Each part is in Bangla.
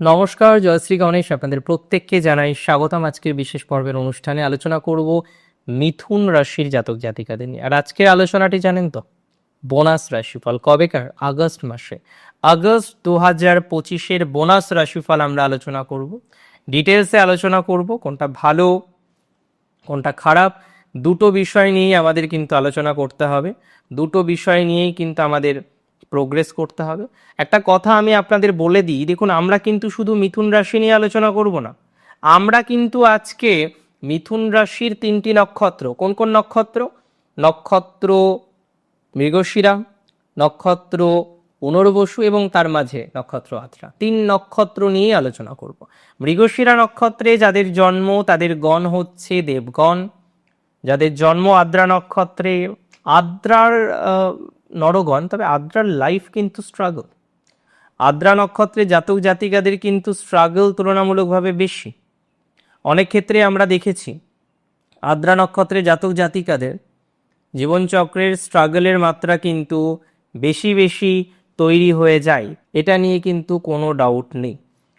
নমস্কার, জয়শ্রী গণেশ আপনাদের প্রত্যেককে জানাই স্বাগতম আজকের বিশেষ পর্বের অনুষ্ঠানে। আলোচনা করব মিথুন রাশির জাতক জাতিকাদের নিয়ে। আর আজকের আলোচনাটি জানেন তো, বোনাস রাশিফল কবেকার? আগস্ট মাসে। আগস্ট দু হাজার পঁচিশের বোনাস রাশিফল আমরা আলোচনা করব। ডিটেলসে আলোচনা করব, কোনটা ভালো, কোনটা খারাপ, দুটো বিষয় নিয়েই আমাদের কিন্তু আলোচনা করতে হবে। দুটো বিষয় নিয়েই কিন্তু আমাদের প্রোগ্রেস করতে হবে। একটা কথা আমি আপনাদের বলে দিই, দেখুন, আমরা কিন্তু শুধু মিথুন রাশি নিয়ে আলোচনা করব না। আমরা কিন্তু আজকে মিথুন রাশির তিনটি নক্ষত্র। কোন কোন নক্ষত্র? নক্ষত্র মৃগশিরা, নক্ষত্র পুনর্বসু এবং তার মাঝে নক্ষত্র আত্রা। তিন নক্ষত্র নিয়ে আলোচনা করব। মৃগশিরা নক্ষত্রে যাদের জন্ম, তাদের গণ হচ্ছে দেবগণ। যাদের জন্ম আদ্রা নক্ষত্রে, আদ্রার নরগণ, তবে আদ্রার লাইফ কিন্তু স্ট্রাগল আদ্রা নক্ষত্রে জাতক জাতিকাদের কিন্তু স্ট্রাগল তুলনামূলকভাবে বেশি। অনেক ক্ষেত্রে আমরা দেখেছি, আদ্রা নক্ষত্রে জাতক জাতিকাদের জীবনচক্রের স্ট্রাগলের মাত্রা কিন্তু বেশি বেশি তৈরি হয়ে যায়। এটা নিয়ে কিন্তু কোনো ডাউট নেই।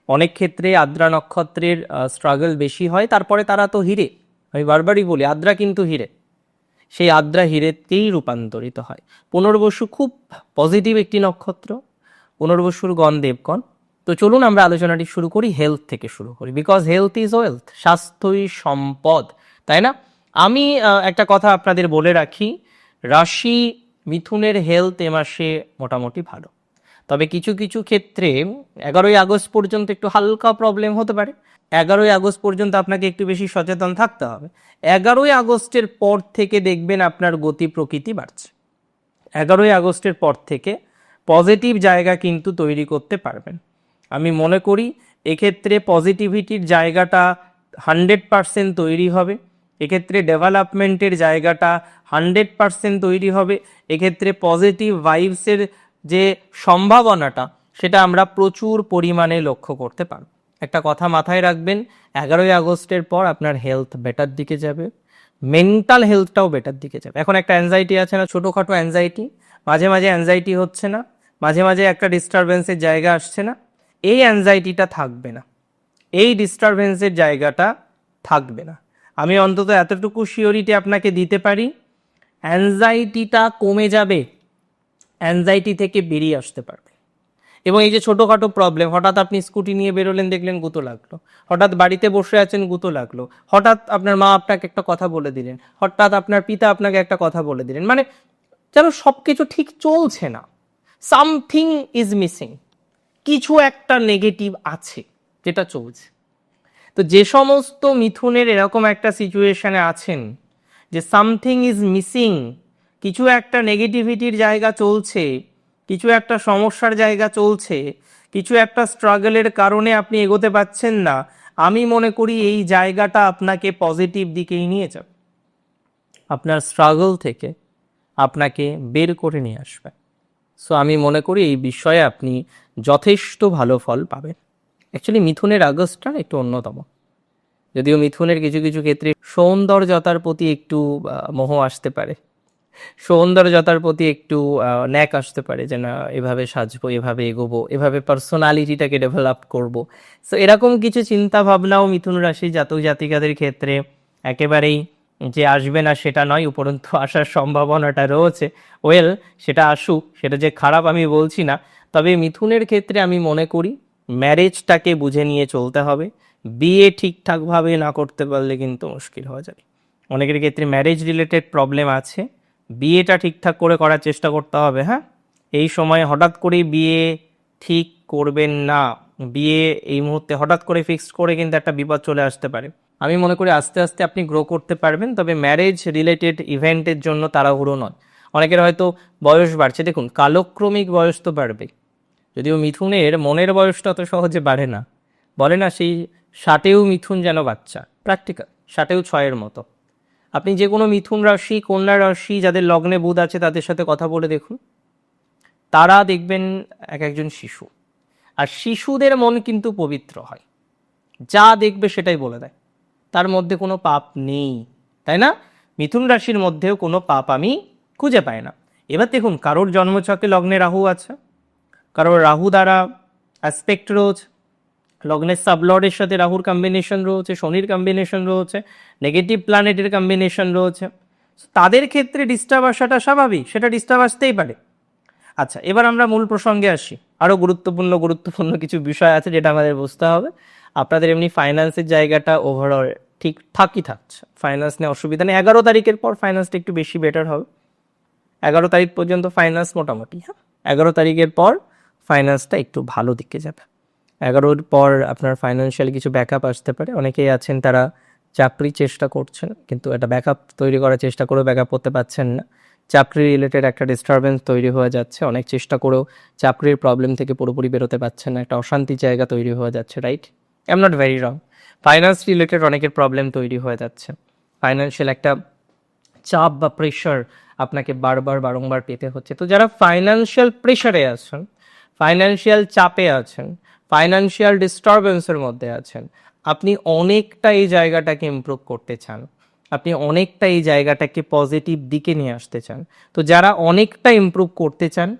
অনেক ক্ষেত্রে আদ্রা নক্ষত্রের স্ট্রাগল বেশি হয়, তারপরে তারা তো হিরে। আমি বারবারই বলি, আদ্রা কিন্তু হিরে। সেই আদ্রা হিরেতেই রূপান্তরিত হয়। পুনর্বসু খুব পজিটিভ একটি নক্ষত্র, পুনর্বসুর গণ দেবগণ। তো চলুন আমরা আলোচনাটি শুরু করি হেলথ থেকে শুরু করি বিকজ হেলথ ইজ ওয়েলথ স্বাস্থ্যই সম্পদ, তাই না? আমি একটা কথা আপনাদের বলে রাখি, রাশি মিথুনের হেলথ এ মাসে মোটামুটি ভালো। তবে কিছু কিছু ক্ষেত্রে এগারোই আগস্ট পর্যন্ত একটু হালকা প্রবলেম হতে পারে। এগারোই আগস্ট পর্যন্ত আপনাকে একটু বেশি সচেতন থাকতে হবে। এগারোই আগস্টের পর থেকে দেখবেন আপনার গতি প্রকৃতি বাড়ছে। এগারোই আগস্টের পর থেকে পজিটিভ জায়গা কিন্তু তৈরি করতে পারবেন। আমি মনে করি এক্ষেত্রে পজিটিভিটির জায়গাটা হান্ড্রেড পারসেন্ট তৈরি হবে। এক্ষেত্রে ডেভেলপমেন্টের জায়গাটা হান্ড্রেড পারসেন্ট তৈরি হবে। এক্ষেত্রে পজিটিভ ভাইবসের যে সম্ভাবনাটা, সেটা আমরা প্রচুর পরিমাণে লক্ষ্য করতে পারব। একটা কথা মাথায় রাখবেন, এগারোই আগস্টের পর আপনার হেলথ বেটার দিকে যাবে মেন্টাল হেলথটাও বেটার দিকে যাবে। এখন একটা অ্যাংজাইটি আছে না, ছোটোখাটো অ্যাংজাইটি মাঝে মাঝে অ্যাংজাইটি হচ্ছে না, মাঝে মাঝে একটা ডিস্টারবেন্সের জায়গা আসছে না, এই অ্যাংজাইটিটা থাকবে না, এই ডিস্টারবেন্সের জায়গাটা থাকবে না। আমি অন্তত এতটুকু শিওরিটি আপনাকে দিতে পারি অ্যাংজাইটিটা কমে যাবে অ্যাংজাইটি থেকে বেরিয়ে আসতে পারবে। এবং এই যে ছোটোখাটো প্রবলেম হঠাৎ আপনি স্কুটি নিয়ে বেরোলেন, দেখলেন গুঁতো লাগল। হঠাৎ বাড়িতে বসে আছেন, গুঁতো লাগল। হঠাৎ আপনার মা আপনাকে একটা কথা বলে দিলেন। হঠাৎ আপনার পিতা আপনাকে একটা কথা বলে দিলেন। মানে যেন সব কিছু ঠিক চলছে না। সামথিং ইজ মিসিং কিছু একটা নেগেটিভ আছে, যেটা চলছে। তো যে সমস্ত মিথুনের এরকম একটা সিচুয়েশনে আছেন, যে সামথিং ইজ মিসিং কিছু একটা নেগেটিভিটির জায়গা চলছে কিছু একটা সমস্যার জায়গা চলছে, কিছু একটা স্ট্রাগলের কারণে আপনি এগোতে পাচ্ছেন না, আমি মনে করি এই জায়গাটা আপনাকে পজিটিভ দিকেই নিয়ে যাবে। আপনার স্ট্রাগল থেকে আপনাকে বের করে নিয়ে আসবে। সো আমি মনে করি এই বিষয়ে আপনি যথেষ্ট ভালো ফল পাবেন। অ্যাকচুয়ালি মিথুনের আগস্টটা একটু অন্যতম। যদিও মিথুনের কিছু কিছু ক্ষেত্রে সৌন্দর্যতার প্রতি একটু মোহ আসতে পারে। সৌন্দর্যতার প্রতি একটু ন্যাক আসতে পারে যে, না, এভাবে সাজবো, এভাবে এগোবো, এভাবে পার্সোনালিটিটাকে ডেভেলপ করব। সো এরকম কিছু চিন্তা ভাবনাও মিথুন রাশি জাতক জাতিকাদের ক্ষেত্রে একেবারেই যে, আসবে না, সেটা নয়, উপরন্তু আসার সম্ভাবনাটা রয়েছে। ওয়েল সেটা আসুক, সেটা যে, খারাপ আমি বলছি না। তবে মিথুনের ক্ষেত্রে আমি মনে করি ম্যারেজটাকে বুঝে নিয়ে চলতে হবে। বিয়ে ঠিকঠাকভাবে না করতে পারলে কিন্তু মুশকিল হয়ে যাবে। অনেকের ক্ষেত্রে ম্যারেজ রিলেটেড প্রবলেম আছে। বিয়েটা ঠিকঠাক করে করার চেষ্টা করতে হবে হ্যাঁ? এই সময় হঠাৎ করেই বিয়ে ঠিক করবেন না। বিয়ে এই মুহূর্তে হঠাৎ করে ফিক্সড করে কিন্তু একটা বিপদ চলে আসতে পারে। আমি মনে করি আস্তে আস্তে আপনি গ্রো করতে পারবেন, তবে ম্যারেজ রিলেটেড ইভেন্টের জন্য তাড়াহুড়ো নয়। অনেকের হয়তো বয়স বাড়ছে। দেখুন, কালক্রমিক বয়স তো বাড়বে যদিও মিথুনের মনের বয়সটা অত সহজে বাড়ে না। বলে না সেই ষাটেও মিথুন যেন বাচ্চা। প্র্যাকটিক্যাল ষাটেও ছয়ের মতো। আপনি যে কোনো মিথুন রাশি, কন্যা রাশি, যাদের লগ্নে বুধ আছে, তাদের সাথে কথা বলে দেখুন। তারা দেখবেন এক একজন শিশু। আর শিশুদের মন কিন্তু পবিত্র হয়। যা দেখবে সেটাই বলে দেয়। তার মধ্যে কোনো পাপ নেই, তাই না? মিথুন রাশির মধ্যেও কোনো পাপ আমি খুঁজে পাই না। এবার দেখুন, কারোর জন্মচকে লগ্নে রাহু আছে, কারোর রাহু দ্বারা অ্যাসপেক্ট রোজ লগ্নের সাবলর্ডের সাথে রাহুর কম্বিনেশন রয়েছে শনির কম্বিনেশন রয়েছে নেগেটিভ প্ল্যানেটের কম্বিনেশন রয়েছে। তাদের ক্ষেত্রে ডিস্টার্ব আসাটা স্বাভাবিক, সেটা ডিস্টার্ব আসতেই পারে। আচ্ছা এবার আমরা মূল প্রসঙ্গে আসি। আরও গুরুত্বপূর্ণ গুরুত্বপূর্ণ কিছু বিষয় আছে যেটা আমাদের বুঝতে হবে। আপনাদের এমনি ফাইন্যান্সের জায়গাটা ওভারঅল ঠিক ঠিকঠাকই থাকছে। ফাইন্যান্স নিয়ে অসুবিধা নেই। এগারো তারিখের পর ফাইন্যান্সটা একটু বেশি বেটার হবে। এগারো তারিখ পর্যন্ত ফাইন্যান্স মোটামুটি হ্যাঁ? এগারো তারিখের পর ফাইন্যান্সটা একটু ভালো দিকে যাবে। এগারোর পর আপনার ফাইন্যান্সিয়াল কিছু ব্যাকআপ আসতে পারে। অনেকেই আছেন তারা চাকরি চেষ্টা করছেন, কিন্তু একটা ব্যাকআপ তৈরি করার চেষ্টা করেও ব্যাকআপ করতে পারছেন না। চাকরি রিলেটেড একটা ডিস্টারবেন্স তৈরি হয়ে যাচ্ছে, অনেক চেষ্টা করেও চাকরির প্রবলেম থেকে পুরোপুরি বেরোতে পারছেন না, একটা অশান্তি জায়গা তৈরি হয়ে যাচ্ছে right am not very wrong finance related অনেকের প্রবলেম তৈরি হয়ে যাচ্ছে। ফাইন্যান্সিয়াল একটা চাপ বা প্রেশার আপনাকে বারবার, বারংবার পেতে হচ্ছে। তো যারা ফাইন্যান্সিয়াল প্রেশারে আছেন ফাইন্যান্সিয়াল চাপে আছেন ফাইন্যান্সিয়াল ডিস্টারবেন্সের মধ্যে আছেন। আপনি অনেকটা এই জায়গাটাকে ইমপ্রুভ করতে চান। আপনি অনেকটা এই জায়গাটাকে পজিটিভ দিকে নিয়ে আসতে চান। তো যারা অনেকটা ইমপ্রুভ করতে চান,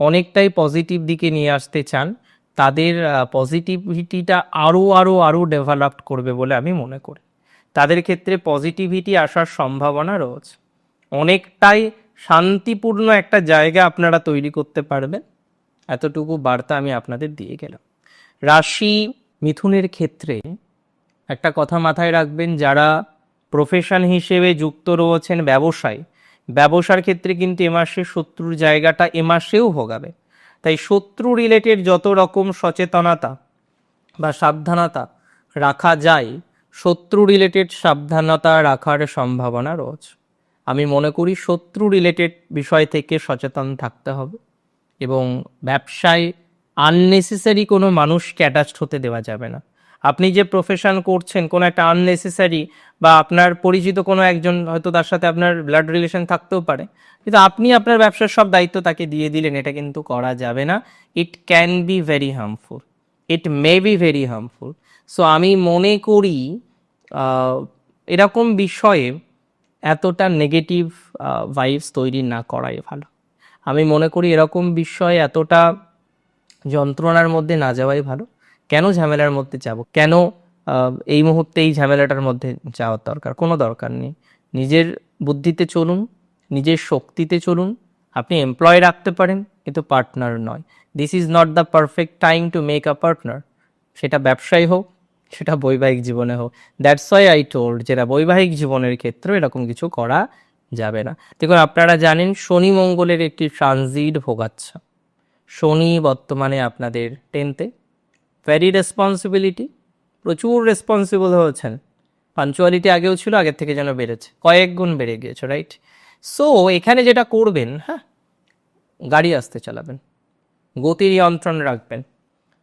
অনেকটাই পজিটিভ দিকে নিয়ে আসতে চান, তাদের পজিটিভিটিটা আরও আরও আরও ডেভেলপড করবে বলে আমি মনে করি। তাদের ক্ষেত্রে পজিটিভিটি আসার সম্ভাবনা রয়েছে। অনেকটাই শান্তিপূর্ণ একটা জায়গা আপনারা তৈরি করতে পারবেন। এতটুকু বার্তা আমি আপনাদের দিয়ে গেলাম। রাশি মিথুনের ক্ষেত্রে একটা কথা মাথায় রাখবেন, যারা প্রফেশন হিসেবে যুক্ত রয়েছেন ব্যবসায়, ব্যবসার ক্ষেত্রে কিন্তু এ মাসে শত্রুর জায়গাটা এ মাসেও ভোগাবে। তাই শত্রু রিলেটেড যত রকম সচেতনতা বা সাবধানতা রাখা যায়, শত্রু রিলেটেড সাবধানতা রাখার সম্ভাবনা রয়েছে। আমি মনে করি শত্রু রিলেটেড বিষয় থেকে সচেতন থাকতে হবে এবং ব্যবসায় আননেসেসারি কোনো মানুষকে অ্যাটাচড হতে দেওয়া যাবে না। আপনি যে প্রফেশন করছেন, কোনো একটা আননেসেসারি বা আপনার পরিচিত কোনো একজন হয়তো তার সাথে আপনার ব্লাড রিলেশন থাকতেও পারে, কিন্তু আপনি আপনার ব্যবসার সব দায়িত্ব তাকে দিয়ে দিলেন, এটা কিন্তু করা যাবে না। It can be very harmful it may be very harmful so আমি মনে করি এরকম বিষয়ে এতটা নেগেটিভ ভাইবস তৈরি না করাই ভালো। আমি মনে করি এরকম বিষয়ে এতটা যন্ত্রণার মধ্যে না যাওয়াই ভালো। কেন ঝামেলার মধ্যে যাব? কেন এই মুহূর্তে এই ঝামেলাটার মধ্যে যাওয়ার দরকার? কোনো দরকার নেই। নিজের বুদ্ধিতে চলুন, নিজের শক্তিতে চলুন। আপনি এমপ্লয় রাখতে পারেন, কিন্তু পার্টনার নয়। This is not the perfect time to make a partner সেটা ব্যবসায় হোক, সেটা বৈবাহিক জীবনে হোক। দ্যাটস ওয়াই আই টোল্ড যেটা বৈবাহিক জীবনের ক্ষেত্রেও এরকম কিছু করা যাবে না। দেখুন, আপনারা জানেন শনি মঙ্গলের একটি ট্রানজিট ভোগাচ্ছে। শনি বর্তমানে আপনাদের টেনতে ভেরি রেসপন্সিবিলিটি প্রচুর রেসপন্সিবল হয়েছেন। পাঞ্চুয়ালিটি আগেও ছিল, আগের থেকে যেন বেড়েছে। কয়েক গুণ বেড়ে গিয়েছে রাইট সো এখানে যেটা করবেন হ্যাঁ গাড়ি আসতে চালাবেন, গতি নিয়ন্ত্রণ রাখবেন।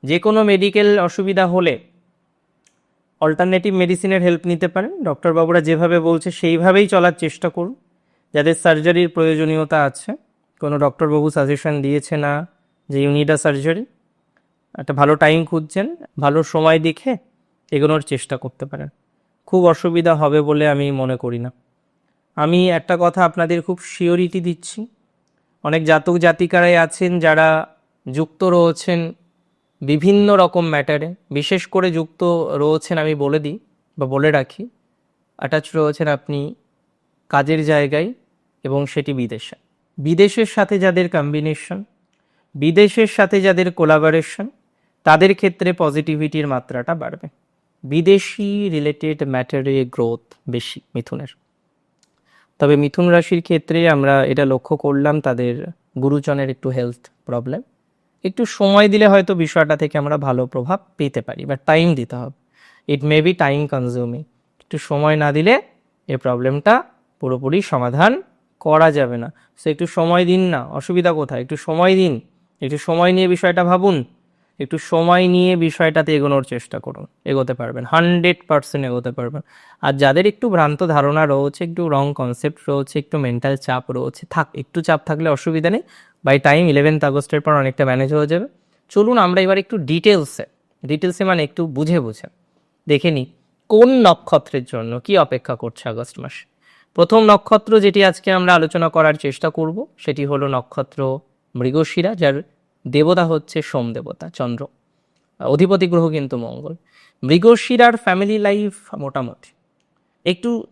যে কোনো মেডিকেল অসুবিধা হলে অল্টারনেটিভ মেডিসিনের হেল্প নিতে পারেন। ডক্টরবাবুরা যেভাবে বলছে, সেইভাবেই চলার চেষ্টা করুন। যাদের সার্জারির প্রয়োজনীয়তা আছে, কোনো ডক্টরবাবু সাজেশন দিয়েছে না যে ইউনিডা সার্জারি, একটা ভালো টাইম খুঁজছেন, ভালো সময় দেখে এগোনোর চেষ্টা করতে পারেন। খুব অসুবিধা হবে বলে আমি মনে করি না। আমি একটা কথা আপনাদের খুব শিওরিটি দিচ্ছি। অনেক জাতক জাতিকারাই আছেন যারা যুক্ত রয়েছেন বিভিন্ন রকম ম্যাটারে। বিশেষ করে যুক্ত রয়েছেন আমি বলে দিই বা বলে রাখি অ্যাটাচ রয়েছেন আপনি কাজের জায়গায় এবং সেটি বিদেশে। বিদেশের সাথে যাদের কম্বিনেশন বিদেশের সাথে যাদের কোলাবোরেশন তাদের ক্ষেত্রে পজিটিভিটির মাত্রাটা বাড়বে। বিদেশি রিলেটেড ম্যাটারে গ্রোথ বেশি, মিথুনের। তবে মিথুন রাশির ক্ষেত্রে আমরা এটা লক্ষ্য করলাম তাদের গুরুজনের একটু হেলথ প্রবলেম একটু সময় দিলে হয়তো বিষয়টা থেকে আমরা ভালো প্রভাব পেতে পারি বা টাইম দিতে হবে। It may be time consuming একটু সময় না দিলে এ প্রবলেমটা পুরোপুরি সমাধান করা যাবে না। সো একটু সময় দিন না, অসুবিধা কোথায়? একটু সময় দিন। একটু সময় নিয়ে বিষয়টা ভাবুন, একটু সময় নিয়ে বিষয়টাতে এগোনোর চেষ্টা করুন, এগোতে পারবেন, হান্ড্রেড পার্সেন্ট এগোতে পারবেন। আর যাদের একটু ভ্রান্ত ধারণা রয়েছে, একটু রং কনসেপ্ট রয়েছে, একটু মেন্টাল চাপ রয়েছে, থাক, একটু চাপ থাকলে অসুবিধা নেই। বাই টাইম ইলেভেন্থ আগস্টের পর অনেকটা ম্যানেজ হয়ে যাবে। চলুন আমরা এবার একটু ডিটেলসে ডিটেলসে মানে একটু বুঝে বুঝে, দেখে নিই কোন নক্ষত্রের জন্য কি অপেক্ষা করছে আগস্ট মাসে। প্রথম নক্ষত্র যেটি আজকে আমরা আলোচনা করার চেষ্টা করব, সেটি হলো নক্ষত্র মৃগশিরা, যার দেবতা হচ্ছে সোম দেবতা, চন্দ্র। অধিপতি গ্রহ কিন্তু মঙ্গল। মৃগশিরার ফ্যামিলি লাইফ মোটামুটি। একটু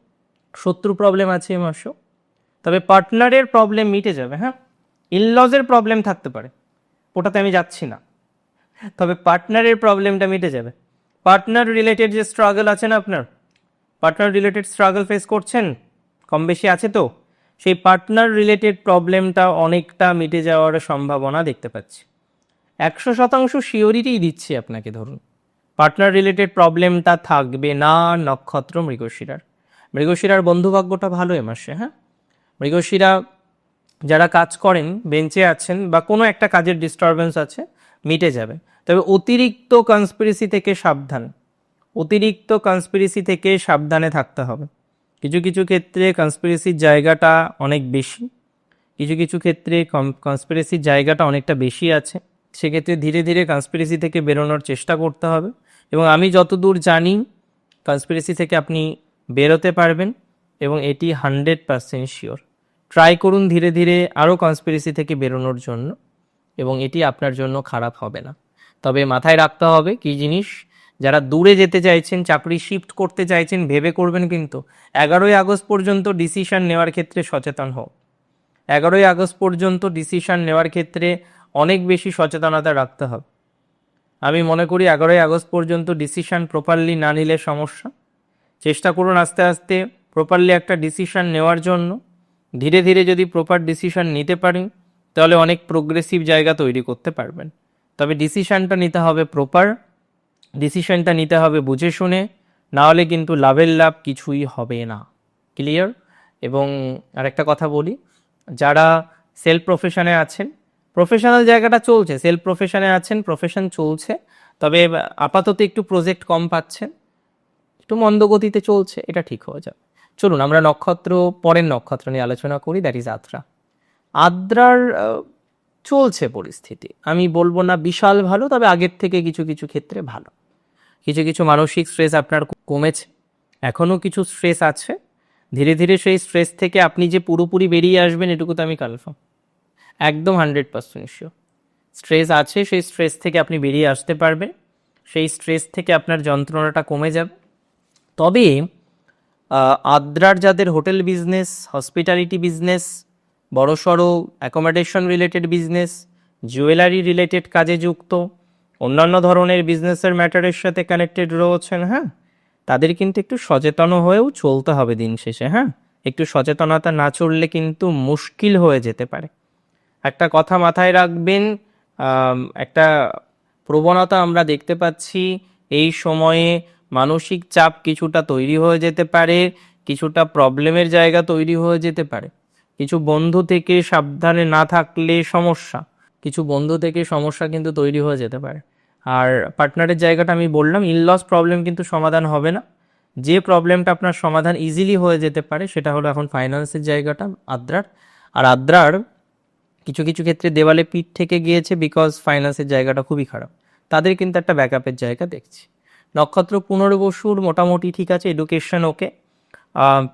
শত্রু প্রবলেম আছে এ মাসেও। তবে পার্টনারের প্রবলেম মিটে যাবে হ্যাঁ? ইনলজের প্রবলেম থাকতে পারে। ওটাতে আমি যাচ্ছি না। তবে পার্টনারের প্রবলেমটা মিটে যাবে। পার্টনার রিলেটেড যে স্ট্রাগল আছে না আপনার? পার্টনার রিলেটেড স্ট্রাগল ফেস করছেন? কম বেশি আছে তো? সেই পার্টনার রিলেটেড প্রবলেমটা অনেকটা মিটে যাওয়ার সম্ভাবনা দেখতে পাচ্ছি। একশো শতাংশ শিওরিটি দিচ্ছি আপনাকে, ধরুন। পার্টনার রিলেটেড প্রবলেমটা থাকবে না নক্ষত্র মৃগশিরার। মৃগশিরার বন্ধুভাগ্যটা ভালো এ মাসে হ্যাঁ? মৃগশিরা যারা কাজ করেন, বেঞ্চে আছেন বা কোনো একটা কাজের ডিস্টারবেন্স আছে, মিটে যাবে। তবে অতিরিক্ত কনস্পিরেসি থেকে সাবধান। অতিরিক্ত কনস্পিরেসি থেকে সাবধানে থাকতে হবে। কিছু কিছু ক্ষেত্রে কনস্পিরেসির জায়গাটা অনেক বেশি, কিছু কিছু ক্ষেত্রে কনস্পিরেসির জায়গাটা অনেকটা বেশি আছে। সেক্ষেত্রে ধীরে ধীরে কনস্পিরেসি থেকে বেরোনোর চেষ্টা করতে হবে এবং আমি যতদূর জানি কনস্পিরেসি থেকে আপনি বেরোতে পারবেন এবং এটি হান্ড্রেড পারসেন্ট শিওর ট্রাই করুন ধীরে ধীরে আরও কনস্পিরেসি থেকে বেরোনোর জন্য এবং এটি আপনার জন্য খারাপ হবে না। তবে মাথায় রাখতে হবে কি জিনিস? যারা দূরে যেতে চাইছেন, চাকরি শিফট করতে চাইছেন, ভেবে করবেন কিন্তু এগারোই আগস্ট পর্যন্ত ডিসিশন নেওয়ার ক্ষেত্রে সচেতন হোক এগারোই আগস্ট পর্যন্ত ডিসিশন নেওয়ার ক্ষেত্রে অনেক বেশি সচেতনতা রাখতে হবে। আমি মনে করি এগারোই আগস্ট পর্যন্ত ডিসিশন প্রপারলি না নিলে সমস্যা। চেষ্টা করুন আস্তে আস্তে প্রপারলি একটা ডিসিশন নেওয়ার জন্য। ধীরে ধীরে যদি প্রপার ডিসিশন নিতে পারেন, তাহলে অনেক প্রোগ্রেসিভ জায়গা তৈরি করতে পারবেন। তবে ডিসিশনটা নিতে হবে প্রপার ডিসিশনটা নিতে হবে বুঝে শুনে না হলে কিন্তু লাভের লাভ কিছুই হবে না। ক্লিয়ার? এবং আরেকটা কথা বলি, যারা সেলফ প্রফেশনে আছেন, প্রফেশনাল জায়গাটা চলছে, সেলফ প্রফেশনে আছেন, প্রফেশন চলছে, তবে আপাতত একটু প্রজেক্ট কম পাচ্ছেন, একটু মন্দগতিতে চলছে, এটা ঠিক হয়ে যাবে। চলুন, আমরা নক্ষত্র, পরের নক্ষত্র নিয়ে আলোচনা করি দ্যাট ইজ আদ্রা। আদ্রার চলছে পরিস্থিতি। আমি বলব না বিশাল ভালো, তবে আগের থেকে কিছু কিছু ক্ষেত্রে ভালো। কিছু কিছু মানসিক স্ট্রেস আপনার কমেছে। এখনও কিছু স্ট্রেস আছে। ধীরে ধীরে সেই স্ট্রেস থেকে আপনি যে পুরোপুরি বেরিয়ে আসবেন, এটুকু তো আমি কনফার্ম একদম হান্ড্রেড পার্সেন্ট শিওর স্ট্রেস আছে, সেই স্ট্রেস থেকে আপনি বেরিয়ে আসতে পারবেন। সেই স্ট্রেস থেকে আপনার যন্ত্রণাটা কমে যাবে। তবে আদ্রার যাদের হোটেল বিজনেস হসপিটালিটি বিজনেস বড়সড় accommodation related business jewellery related কাজে যুক্ত অন্যান্য ধরনের বিজনেসের ম্যাটারের সাথে কানেক্টেড রয়েছেন হ্যাঁ? তাদের কিন্তু একটু সচেতন হয়েও চলতে হবে দিন শেষে হ্যাঁ? একটু সচেতনতা না চললে কিন্তু মুশকিল হয়ে যেতে পারে। একটা কথা মাথায় রাখবেন একটা প্রবণতা আমরা দেখতে পাচ্ছি, এই সময়ে মানসিক চাপ কিছুটা তৈরি হয়ে যেতে পারে, কিছুটা প্রবলেমের জায়গা তৈরি হয়ে যেতে পারে। কিছু বন্ধু থেকে সাবধানে না থাকলে সমস্যা। কিছু বন্ধু থেকে সমস্যা কিন্তু তৈরি হয়ে যেতে পারে। আর পার্টনারের জায়গাটা আমি বললাম ইনলস প্রবলেম কিন্তু সমাধান হবে না। যে প্রবলেমটা আপনার সমাধান ইজিলি হয়ে যেতে পারে, সেটা হলো এখন ফাইন্যান্সের জায়গাটা, আদ্রার। আর আদ্রার কিছু কিছু ক্ষেত্রে দেওয়ালে পিঠ থেকে গিয়েছে বিকজ ফাইন্যান্সের জায়গাটা খুবই খারাপ। তাদের কিন্তু একটা ব্যাকআপের জায়গা দেখছি। নক্ষত্র পুনর্বসুর মোটামুটি ঠিক আছে এডুকেশন ওকে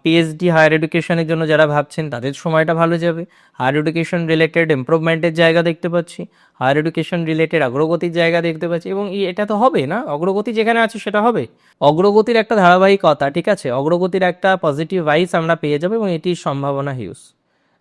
পিএইচডি হায়ার এডুকেশনের জন্য যারা ভাবছেন, তাদের সময়টা ভালো যাবে। হায়ার এডুকেশন রিলেটেড ইমপ্রুভমেন্টের জায়গা দেখতে পাচ্ছি। হায়ার এডুকেশন রিলেটেড অগ্রগতির জায়গা দেখতে পাচ্ছি এবং এটা তো হবে না? অগ্রগতি যেখানে আছে সেটা হবে। অগ্রগতির একটা ধারাবাহিকতা, ঠিক আছে? অগ্রগতির একটা পজিটিভ ভাইস আমরা পেয়ে যাব এবং এটির সম্ভাবনা হিউজ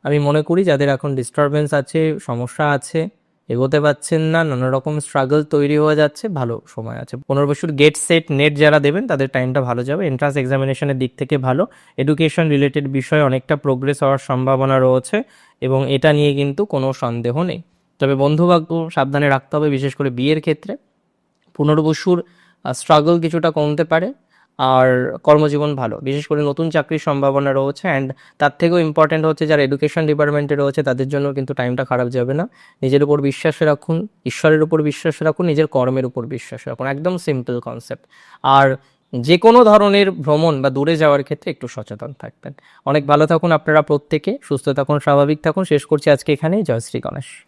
আমি মনে করি যাদের এখন ডিস্টারবেন্স আছে, সমস্যা আছে এগোতে পাচ্ছেন না নানা রকম স্ট্রাগল তৈরি হয়ে যাচ্ছে, ভালো সময় আছে। পনেরো বছর গেট সেট নেট যারা দেবেন, তাদের টাইমটা ভালো যাবে। এন্ট্রান্স এক্সামিনেশনের দিক থেকে ভালো। এডুকেশন রিলেটেড বিষয়ে অনেকটা প্রোগ্রেস হওয়ার সম্ভাবনা রয়েছে এবং এটা নিয়ে কিন্তু কোনো সন্দেহ নেই। তবে বন্ধুভাগ্য সাবধানে রাখতে হবে, বিশেষ করে বিয়ের ক্ষেত্রে। পুনর্বসুর স্ট্রাগল কিছুটা কমতে পারে। আর কর্মজীবন ভালো। বিশেষ করে নতুন চাকরির সম্ভাবনা রয়েছে অ্যান্ড তার থেকেও ইম্পর্টেন্ট হচ্ছে যারা এডুকেশন ডিপার্টমেন্টে রয়েছে, তাদের জন্য কিন্তু টাইমটা খারাপ যাবে না। নিজের উপর বিশ্বাস রাখুন, ঈশ্বরের উপর বিশ্বাস রাখুন, নিজের কর্মের উপর বিশ্বাস রাখুন। একদম সিম্পল কনসেপ্ট আর যে কোনো ধরনের ভ্রমণ বা দূরে যাওয়ার ক্ষেত্রে একটু সচেতন থাকবেন। অনেক ভালো থাকুন আপনারা প্রত্যেকে, সুস্থ থাকুন, স্বাভাবিক থাকুন। শেষ করছি আজকে এখানে জয় শ্রী গণেশ।